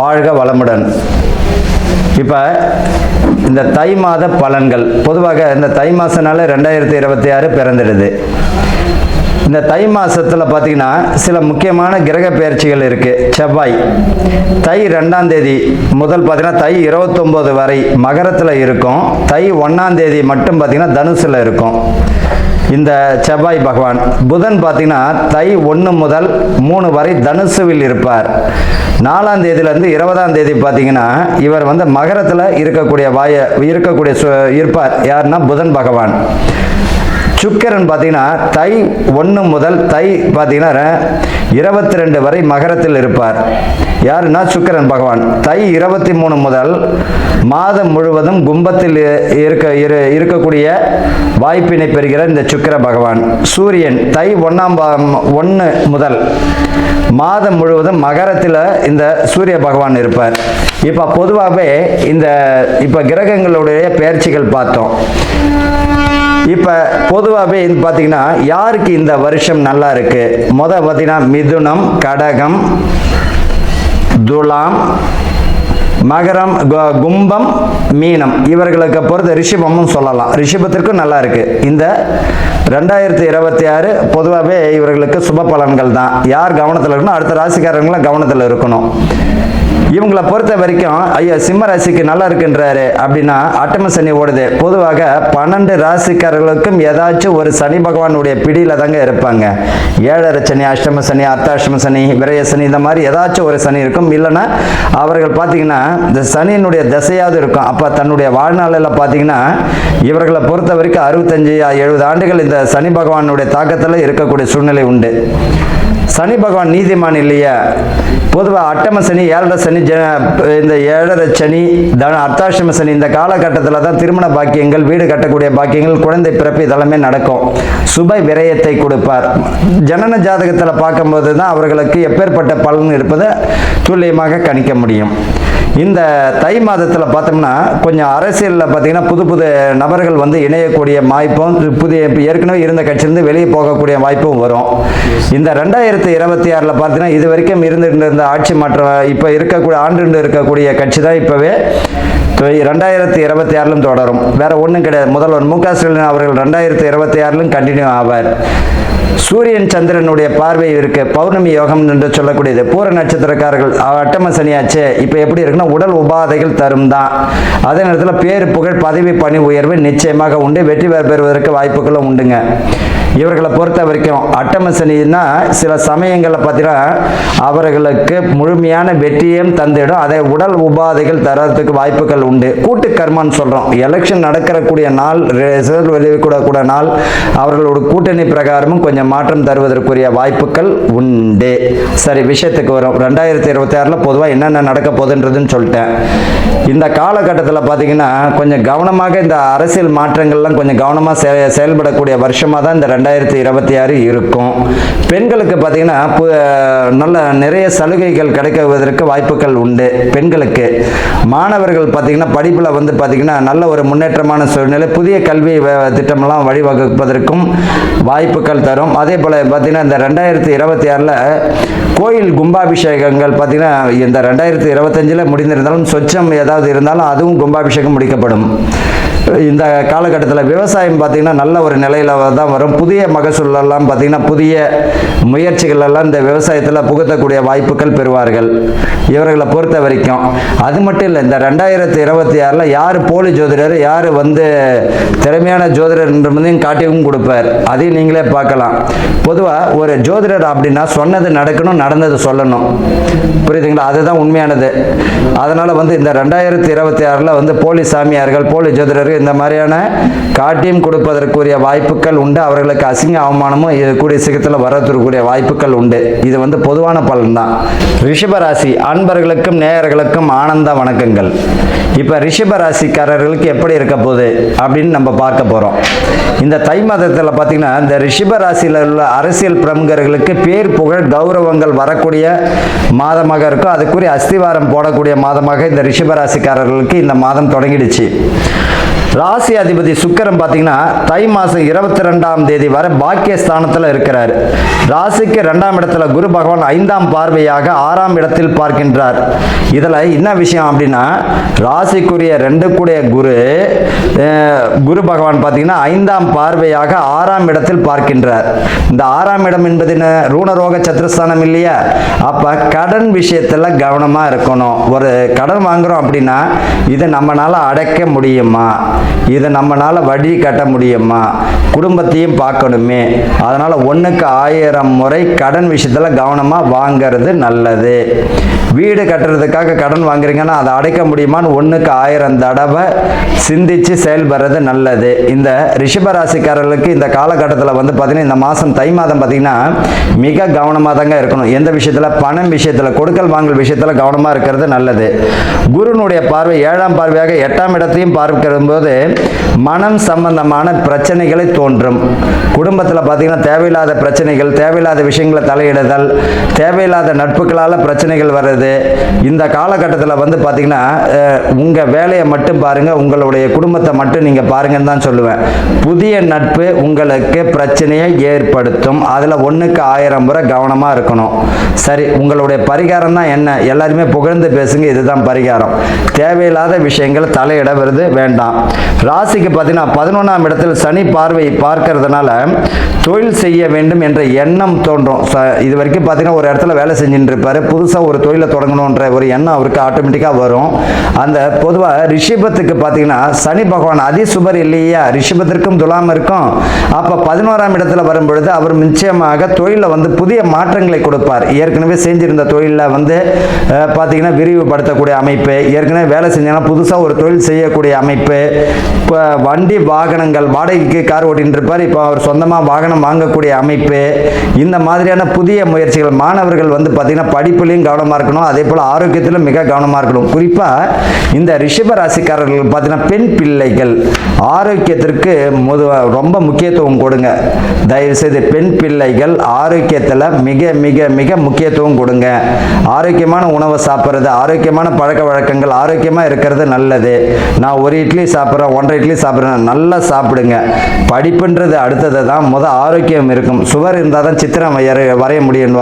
வாழ்க வளமுடன். இப்போ இந்த தை மாத பலன்கள். பொதுவாக இந்த தை மாதனால ரெண்டாயிரத்தி இருபத்தி ஆறு பிறந்துடுது. இந்த தை மாதத்தில் பார்த்தீங்கன்னா சில முக்கியமான கிரக பெயர்ச்சிகள் இருக்குது செவ்வாய். தை ரெண்டாம் தேதி முதல் பார்த்தீங்கன்னா தை இருபத்தொம்போது வரை மகரத்தில் இருக்கும். தை ஒன்றாம் தேதி மட்டும் பார்த்தீங்கன்னா தனுசில் இருக்கும். இந்த செவ்வாய் பகவான். புதன் பார்த்தீங்கன்னா தை ஒன்று முதல் மூணு வரை தனுசுவில் இருப்பார். நாலாம் தேதியிலேருந்து இருபதாம் தேதி பார்த்தீங்கன்னா இவர் வந்து மகரத்தில் இருக்கக்கூடிய வாய இருக்கக்கூடிய சு- இருப்பார். யாருன்னா புதன் பகவான். சுக்கிரன் பார்த்தீங்கன்னா தை ஒன்று முதல் தை பார்த்தீங்கன்னா இருபத்தி ரெண்டு வரை மகரத்தில் இருப்பார். யாருன்னா சுக்கிரன் பகவான். தை இருபத்தி மூணு முதல் மாதம் முழுவதும் கும்பத்தில் இருக்க இரு இருக்கக்கூடிய வாய்ப்பினை பெறுகிற இந்த சுக்கிர பகவான். சூரியன் தை ஒன்றாம் ஒன்று முதல் மாதம் முழுவதும் மகரத்தில் இந்த சூரிய பகவான் இருப்பார். இப்போ பொதுவாகவே இந்த இப்போ கிரகங்களுடைய பெயர்ச்சிகள் பார்த்தோம். இப்போ பொதுவாகவே இது பார்த்தீங்கன்னா யாருக்கு இந்த வருஷம் நல்லா இருக்கு? முத பார்த்தீங்கன்னா மிதுனம் கடகம் துலாம் மகரம் கும்பம் மீனம். இவர்களுக்கு பொறுத்த ரிஷபமும் சொல்லலாம். ரிஷபத்திற்கும் நல்லா இருக்கு. இந்த ரெண்டாயிரத்தி இருபத்தி ஆறு பொதுவாகவே இவர்களுக்கு சுப பலன்கள் தான். யார் கவனத்தில் இருக்கணும் அடுத்த ராசிக்காரங்களும் கவனத்தில் இருக்கணும். இவங்களை பொறுத்த வரைக்கும் ஐயா சிம்ம ராசிக்கு நல்லா இருக்குன்றாரு. அப்படின்னா அட்டம சனி ஓடுது. பொதுவாக பன்னெண்டு ராசிக்காரர்களுக்கும் ஏதாச்சும் ஒரு சனி பகவானுடைய பிடியில் தாங்க இருப்பாங்க. ஏழரை சனி அஷ்டம சனி அர்த்தாஷ்டம சனி விரய சனி இந்த மாதிரி ஏதாச்சும் ஒரு சனி இருக்கும். இல்லைன்னா அவர்கள் பார்த்தீங்கன்னா இந்த சனியினுடைய திசையாவது இருக்கும். அப்போ தன்னுடைய வாழ்நாளில் பார்த்தீங்கன்னா இவர்களை பொறுத்த வரைக்கும் அறுபத்தஞ்சு எழுபது ஆண்டுகள் இந்த சனி பகவானுடைய தாக்கத்தில் இருக்கக்கூடிய சூழ்நிலை உண்டு. சனி பகவான் நீதிமான் இல்லையா. பொதுவாக அட்டம சனி ஏழரை சனி ஜ இந்த ஏழரை சனி தன அர்த்தாசிரம சனி இந்த காலகட்டத்தில் தான் திருமண பாக்கியங்கள் வீடு கட்டக்கூடிய பாக்கியங்கள் குழந்தை பிறப்பு இதெல்லாமே நடக்கும். சுப விரயத்தை கொடுப்பார். ஜனன ஜாதகத்தில் பார்க்கும்போது தான் அவர்களுக்கு எப்பேற்பட்ட பலன் இருப்பதை துல்லியமாக கணிக்க முடியும். இந்த தை மாதத்தில் பார்த்தோம்னா கொஞ்சம் அரசியலில் பார்த்தீங்கன்னா புது புது நபர்கள் வந்து இணையக்கூடிய வாய்ப்பும் புதிய ஏற்கனவே இருந்த கட்சியிலிருந்து வெளியே போகக்கூடிய வாய்ப்பும் வரும். இந்த ரெண்டாயிரத்தி இருபத்தி ஆறில் பார்த்தீங்கன்னா இது வரைக்கும் இருந்துட்டு இருந்த ஆட்சி மாற்றம் இப்போ இருக்கக்கூடிய ஆண்டு இருக்கக்கூடிய கட்சி தான் இப்போவே. ரெண்டாயிரத்தி இருபத்தி ஆறிலும் தொடரும். வேற ஒன்றும் கிடையாது. முதல்வர் மு க ஸ்டாலின் அவர்கள் ரெண்டாயிரத்தி இருபத்தி ஆறிலும் கண்டினியூ ஆவார். சூரியன் சந்திரனுடைய பார்வை இருக்கு. பௌர்ணமி யோகம் என்று சொல்லக்கூடியது. பூர நட்சத்திரக்காரர்கள் அட்டம சனியாச்சு இப்போ எப்படி இருக்குன்னா உடல் உபாதைகள் தரும் தான். அதே நேரத்தில் பேர் புகழ் பதவி பணி உயர்வு நிச்சயமாக உண்டு. வெற்றி பெற பெறுவதற்கு வாய்ப்புகளும் உண்டுங்க. இவர்களை பொறுத்த வரைக்கும் அட்டம சனின்னா சில சமயங்களில் பார்த்தீங்கன்னா அவர்களுக்கு முழுமையான வெற்றியும் தந்துடும் அதை உடல் உபாதைகள் தரத்துக்கு வாய்ப்புகள் உண்டு. கூட்டு கர்மான்னு சொல்கிறோம் எலெக்ஷன் நடக்கிறக்கூடிய நாள் ரிசல்ட் வெளியிடக்கூட நாள் அவர்களோட கூட்டணி பிரகாரமும் கொஞ்சம் மாற்றம் தருவதற்குரிய வாய்ப்புகள் உண்டு. சரி விஷயத்துக்கு வரும். ரெண்டாயிரத்தி இருபத்தி ஆறில் பொதுவாக என்னென்ன நடக்க போகுதுன்றதுன்னு சொல்லிட்டேன். இந்த காலகட்டத்தில் பார்த்தீங்கன்னா கொஞ்சம் கவனமாக இந்த அரசியல் மாற்றங்கள்லாம் கொஞ்சம் கவனமாக செ செயல்படக்கூடிய வருஷமாக தான் இந்த ரெண்டாயிரத்தி இருபத்தி ஆறு இருக்கும். பெண்களுக்கு பார்த்தீங்கன்னா பு- நல்ல நிறைய சலுகைகள் கிடைக்குவதற்கு வாய்ப்புகள் உண்டு பெண்களுக்கு. மாணவர்கள் பார்த்தீங்கன்னா படிப்பில் வந்து பார்த்தீங்கன்னா நல்ல ஒரு முன்னேற்றமான சூழ்நிலை புதிய கல்வி வ- திட்டமெல்லாம் வழிவகுப்பதற்கும் வாய்ப்புகள் தரும். அதே போல் பார்த்திங்கன்னா இந்த ரெண்டாயிரத்தி இருபத்தி ஆறில் கோயில் கும்பாபிஷேகங்கள் பார்த்தீங்கன்னா இந்த ரெண்டாயிரத்தி இருபத்தஞ்சில் முடிந்திருந்தாலும் சொச்சம் ஏதாவது இருந்தாலும் அதுவும் கும்பாபிஷேகம் முடிக்கப்படும். இந்த காலகட்டத்தில் விவசாயம் பார்த்தீங்கன்னா நல்ல ஒரு நிலையில் தான் வரும். புதிய மகசூலெல்லாம் பார்த்தீங்கன்னா புதிய முயற்சிகள் எல்லாம் இந்த விவசாயத்தில் புகுத்தக்கூடிய வாய்ப்புகள் பெறுவார்கள். இவர்களை பொறுத்த வரைக்கும். அது மட்டும் இல்லை இந்த ரெண்டாயிரத்தி இருபத்தி ஆறில் யார் போலி ஜோதிடர் யார் வந்து திறமையான ஜோதிடர் என்பதையும் காட்டியும் கொடுப்பார். அதையும் நீங்களே பார்க்கலாம். பொதுவாக ஒரு ஜோதிடர் அப்படின்னா சொன்னது நடக்கணும் நடந்தது சொல்லணும். புரியுதுங்களா? அதுதான் உண்மையானது. அதனால் வந்து இந்த ரெண்டாயிரத்தி இருபத்தி ஆறில் வந்து போலி சாமியார்கள் போலி ஜோதிடர்கள் இந்த மாதிரியான காட்டியம் கொடுப்பதற்குரிய வாய்ப்புகள் உண்டு. அவர்களுக்கு அசிங்க அவமானமும் இது கூடிய சீக்கிரத்தில் வாய்ப்புகள் உண்டு. இது வந்து பொதுவான பலன் தான் ரிஷபராசி அன்பர்களுக்கும் நேயர்களுக்கும் ஆனந்த வணக்கங்கள். இப்போ ரிஷபராசிக்காரர்களுக்கு எப்படி இருக்க போகுது அப்படின்னு நம்ம பார்க்க போகிறோம் இந்த தை மாதத்தில் பார்த்தீங்கன்னா இந்த ரிஷப ராசியில் உள்ள அரசியல் பிரமுகர்களுக்கு பேர் புகழ் கௌரவங்கள் வரக்கூடிய மாதமாக இருக்கும் அதுக்குரிய அஸ்திவாரம் போடக்கூடிய மாதமாக இந்த ரிஷபராசிக்காரர்களுக்கு இந்த மாதம் தொடங்கிடுச்சு. ராசி அதிபதி சுக்கிரன் பார்த்தீங்கன்னா தை மாதம் இருபத்தி ரெண்டாம் தேதி வரை பாக்கிய ஸ்தானத்தில் இருக்கிறார். ராசிக்கு ரெண்டாம் இடத்துல குரு பகவான் ஐந்தாம் பார்வையாக ஆறாம் இடத்தில் பார்க்கின்றார். இதில் என்ன விஷயம் அப்படின்னா ராசிக்குரிய ரெண்டு கூடிய குரு குரு பகவான் பார்த்தீங்கன்னா ஐந்தாம் பார்வையாக ஆறாம் இடத்தில் பார்க்கின்றார். இந்த ஆறாம் இடம் என்பது என்ன? ரூணரோக சத்துரஸ்தானம் இல்லையா? அப்போ கடன் விஷயத்தில் கவனமாக இருக்கணும். ஒரு கடன் வாங்குகிறோம் அப்படின்னா இதை நம்மளால் அடைக்க முடியுமா? இதை நம்மளால வழி கட்ட முடியுமா? குடும்பத்தையும் பார்க்கணுமே. அதனால் ஒன்றுக்கு ஆயிரம் முறை கடன் விஷயத்தில் கவனமாக வாங்கிறது நல்லது. வீடு கட்டுறதுக்காக கடன் வாங்குறீங்கன்னா அதை அடைக்க முடியுமான்னு ஒன்றுக்கு ஆயிரம் தடவை சிந்திச்சு செயல்படுறது நல்லது. இந்த ரிஷபராசிக்காரர்களுக்கு இந்த காலகட்டத்தில் வந்து பார்த்தீங்கன்னா இந்த மாதம் தை மாதம் பார்த்தீங்கன்னா மிக கவனமாக தாங்க இருக்கணும். எந்த விஷயத்தில்? பணம் விஷயத்தில் கொடுக்கல் வாங்கல் விஷயத்தில் கவனமாக இருக்கிறது நல்லது. குருனுடைய பார்வை ஏழாம் பார்வையாக எட்டாம் இடத்தையும் பார்க்கிற போது மனம் சம்பந்தமான பிரச்சனைகளை தோன்றும். குடும்பத்தில் பார்த்தீங்கன்னா தேவையில்லாத பிரச்சனைகள் தேவையில்லாத விஷயங்களை தலையிடுதல் தேவையில்லாத நட்புகளால் பிரச்சனைகள் வர்றது. இந்த காலகட்டத்தில் வந்து பார்த்தீங்கன்னா உங்கள் வேலையை மட்டும் பாருங்கள் உங்களுடைய குடும்பத்தை மட்டும் நீங்கள் பாருங்கன்னு தான் சொல்லுவேன். புதிய நட்பு உங்களுக்கு பிரச்சனையை ஏற்படுத்தும். அதில் ஒன்றுக்கு ஆயிரம் முறை கவனமாக இருக்கணும். சரி உங்களுடைய பரிகாரம் தான் என்ன? எல்லாருமே புகழ்ந்து பேசுங்க இதுதான் பரிகாரம். தேவையில்லாத விஷயங்கள் தலையிட வருது வேண்டாம். ராசிக்கு பார்த்தீங்கன்னா பதினொன்றாம் இடத்தில் சனி பார்வை பார்க்கறதுனால தொழில் செய்ய வேண்டும் என்ற எண்ணம் தோன்றும். ச- இது வரைக்கும் பார்த்தீங்கன்னா ஒரு இடத்துல வேலை செஞ்சுட்டு இருப்பார். புதுசாக ஒரு தொழிலை தொடங்கணுன்ற ஒரு எண்ணம் அவருக்கு ஆட்டோமேட்டிக்காக வரும். அந்த பொதுவாக ரிஷபத்துக்கு பார்த்தீங்கன்னா சனி பகவான் அதிசுபர் இல்லையா? ரிஷபத்திற்கும் துலாம் இருக்கும். அப்போ பதினோராம் இடத்துல வரும்பொழுது அவர் நிச்சயமாக தொழிலில் வந்து புதிய மாற்றங்களை கொடுப்பார். ஏற்கனவே செஞ்சிருந்த தொழிலில் வந்து பார்த்தீங்கன்னா விரிவுபடுத்தக்கூடிய அமைப்பு. ஏற்கனவே வேலை செஞ்சாங்கன்னா புதுசாக ஒரு தொழில் செய்யக்கூடிய அமைப்பு. வண்டி வாகனங்கள் வாடகைக்கு கார் ஓட்டின்றிருப்பார். இப்போ அவர் சொந்தமாக வாகனம் வாங்கக்கூடிய அமைப்பு இந்த மாதிரியான புதிய முயற்சிகள் மாணவர்கள் வந்து பார்த்திங்கன்னா படிப்புலையும் கவனமாக இருக்கணும். அதே போல் ஆரோக்கியத்திலும் மிக கவனமாக இருக்கணும். குறிப்பாக இந்த ரிஷப ராசிக்காரர்கள் பார்த்தீங்கன்னா பெண் பிள்ளைகள் ஆரோக்கியத்திற்கு முது ரொம்ப முக்கியத்துவம் கொடுங்க. தயவு செய்து பெண் பிள்ளைகள் ஆரோக்கியத்தில் மிக மிக மிக முக்கியத்துவம் கொடுங்க. ஆரோக்கியமான உணவை சாப்பிட்றது ஆரோக்கியமான பழக்க வழக்கங்கள் ஆரோக்கியமாக இருக்கிறது நல்லது. நான் ஒரு இட்லி சாப்பிட்றேன். ஒன்றரை இட்லி சாப்பிட்றேன். நல்லா சாப்பிடுங்க. படிப்புன்றது அடுத்தது தான். முத ஆரோக்கியம் இருக்கும். சுவர் இருந்தால் தான் சித்திரம் வரைய வரைய முடியும்.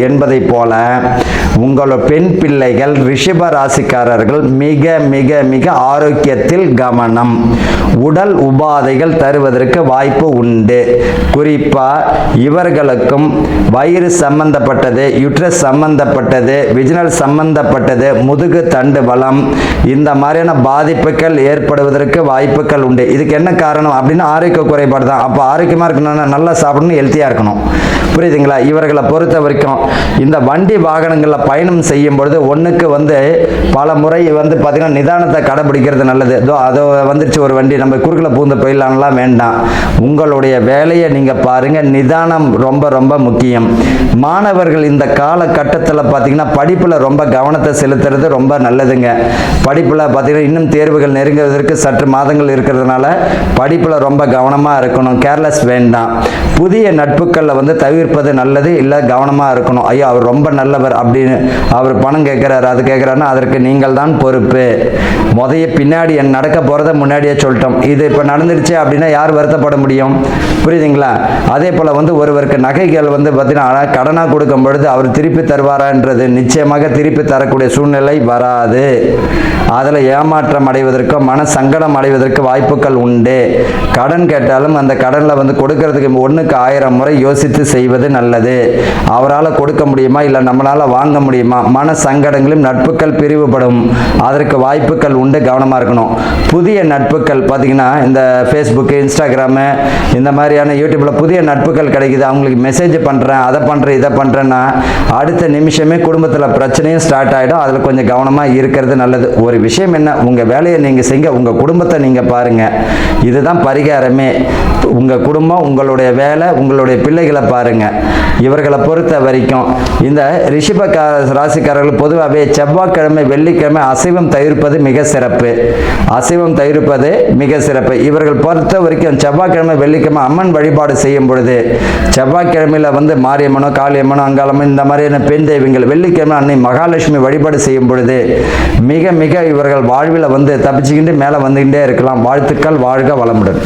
என்பதை போல உங்களோட பெண் பிள்ளைகள் ரிஷப ராசிக்காரர்கள் மிக மிக மிக ஆரோக்கியத்தில் கவனம். உடல் உபாதைகள் தருவதற்கு வாய்ப்பு உண்டு. குறிப்பா இவர்களுக்கும் வயிறு சம்பந்தப்பட்டது யுட்ரஸ் சம்பந்தப்பட்டது விஜினல் சம்பந்தப்பட்டது முதுகு தண்டு வளம் இந்த மாதிரியான பாதிப்புகள் ஏற்படுவது ஏற்படுவதற்கு வாய்ப்புகள் உண்டு. இதுக்கு என்ன காரணம்? அப்படின்னா ஆரோக்கிய குறைபாடு தான் அப்போ ஆரோக்கியமாக இருக்கணும்னா நல்லா சாப்பிடணும் ஹெல்த்தியாக இருக்கணும். புரியுதுங்களா? இவர்களை பொறுத்த வரைக்கும் இந்த வண்டி வாகனங்களில் பயணம் செய்யும் பொழுது ஒன்றுக்கு வந்து பல முறை வந்து பார்த்திங்கன்னா நிதானத்தை கடைபிடிக்கிறது நல்லது. இதோ அதோ வந்துருச்சு ஒரு வண்டி நம்ம குறுக்கில் பூந்து போயிடலாம்லாம் வேண்டாம். உங்களுடைய வேலையை நீங்கள் பாருங்கள் நிதானம் ரொம்ப ரொம்ப முக்கியம். மாணவர்கள் இந்த காலகட்டத்தில் பார்த்தீங்கன்னா படிப்பில் ரொம்ப கவனத்தை செலுத்துறது ரொம்ப நல்லதுங்க. படிப்பில் பார்த்திங்கன்னா இன்னும் தேர்வுகள் நெருங்குவதற்கு சற்று மாதங்கள் இருக்கிறதுனால படிப்பில் ரொம்ப கவனமாக இருக்கணும். கேர்லெஸ் வேண்டாம். புதிய நட்புகளில் வந்து தவிர்ப்பது நல்லது இல்லை கவனமாக இருக்கணும். ஐயோ அவர் ரொம்ப நல்லவர் அப்படின்னு அவர் பணம் கேட்குறாரு அது கேட்குறாருன்னா அதற்கு நீங்கள் தான் பொறுப்பு. முதைய பின்னாடி என் நடக்க போகிறத முன்னாடியே சொல்லிட்டோம். இது இப்போ நடந்துருச்சு அப்படின்னா யார் வருத்தப்பட முடியும்? புரியுதுங்களா? அதே போல் வந்து ஒருவருக்கு நகைகள் வந்து பார்த்தீங்கன்னா கடனாக கொடுக்கும் பொழுது அவர் திருப்பி தருவாரான்றது நிச்சயமாக திருப்பி தரக்கூடிய சூழ்நிலை வராது. அதில் ஏமாற்றம் அடைவதற்கோ மன சங்கடம் அடைவதற்கு வாய்ப்புகள் உண்டு. கடன் கேட்டாலும் அந்த கடனில் வந்து கொடுக்கறதுக்கு ஒன்றுக்கு ஆயிரம் முறை யோசித்து செய்வது நல்லது. அவரால் கொடுக்க முடியுமா? இல்லை நம்மளால் வாங்க முடியுமா? மன சங்கடங்களும் நட்புகள் பிரிவுபடும். அதற்கு வாய்ப்புகள் உண்டு. கவனமாக இருக்கணும். புதிய நட்புகள் பார்த்தீங்கன்னா இந்த ஃபேஸ்புக்கு இன்ஸ்டாகிராமு இந்த மாதிரியான யூடியூப்பில் புதிய நட்புகள் கிடைக்குது. அவங்களுக்கு மெசேஜ் பண்ணுறேன் அதை பண்ணுறேன் இதை பண்ணுறேன்னா அடுத்த நிமிஷமே குடும்பத்தில் பிரச்சனையும் ஸ்டார்ட் ஆகிடும் அதில் கொஞ்சம் கவனமாக இருக்கிறது நல்லது. ஒரு விஷயம் என்ன? உங்கள் வேலையை நீங்கள் செய்ய உங்கள் குடும்பத்தை நீங்கள் பாருங்கள் இதுதான் பரிகாரமே. உங்கள் குடும்பம் உங்களுடைய வேலை உங்களுடைய பிள்ளைகளை பாருங்கள் இவர்களை பொறுத்த வரைக்கும் இந்த ரிஷப ராசிக்காரர்கள் பொதுவாகவே செவ்வாய்க்கிழமை வெள்ளிக்கிழமை அசைவம் தவிர்ப்பது மிக சிறப்பு. அசைவம் தவிர்ப்பது மிக சிறப்பு. இவர்கள் பொறுத்த வரைக்கும் செவ்வாய்க்கிழமை வெள்ளிக்கிழமை அம்மன் வழிபாடு செய்யும் பொழுது செவ்வாய்க்கிழமையில் வந்து மாரியம்மனோ காளியம்மனோ அங்காளம்மன் இந்த மாதிரியான பெண் தெய்வங்கள் வெள்ளிக்கிழமை அன்னை மகாலட்சுமி வழிபாடு செய்யும் பொழுது மிக மிக இவர்கள் வாழ்வில் வந்து தப்பிச்சுக்கிட்டு மேலே வந்துகிட்டே இருக்கலாம். வாழ்த்துக்கள் வாழ்க வளமுடன்.